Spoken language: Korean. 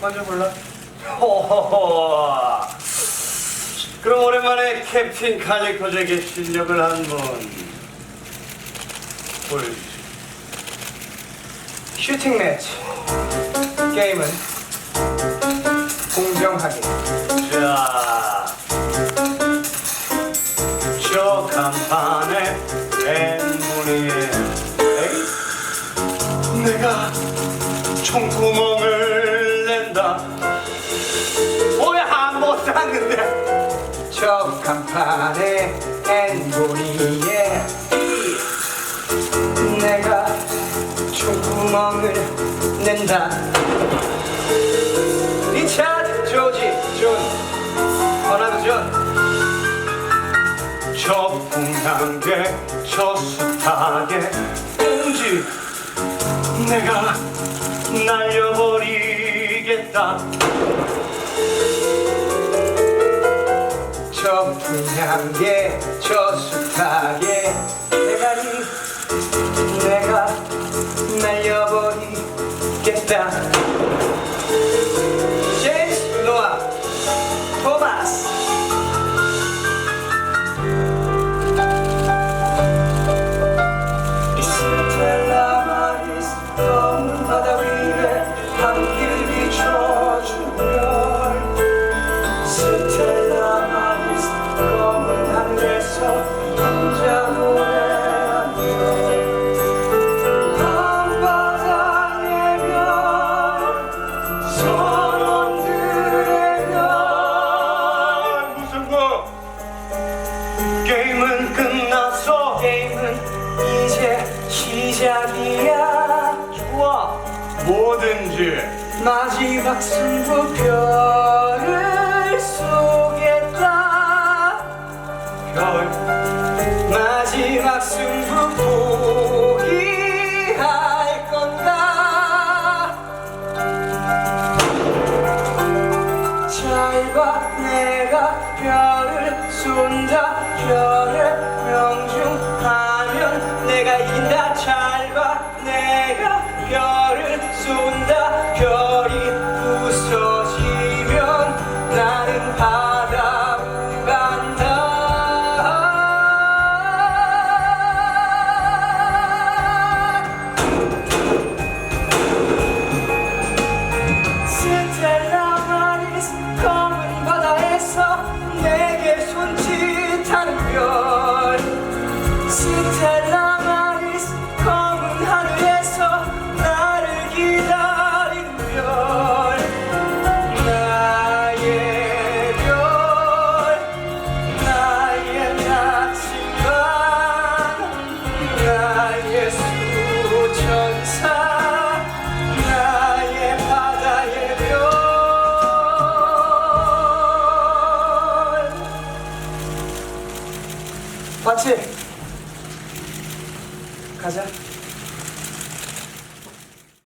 골라. 호호호. 그럼 오랜만에 캡틴 칼리코에게 실력을 한번 보여주시. 슈팅 매치. 게임은 공정하게. 자, 저 간판에 에이, 내가 총구멍을 뭐야 못하는데? 저 간판에 앤보리에 내가 총구멍을 낸다. 리차드 조지 존 버나드 존저 풍향계 저 숱하게 왠지 내가 날려버리 겠다. 저 분향에 저 숱하게 내가 이 내가 날려 시작이야 좋아. 뭐든지. 마지막 승부표를 쏘겠다. 별 마지막 승부 포기할 건가? 잘봐 내가 별을 쏜다. 별의 명 맞지? 가자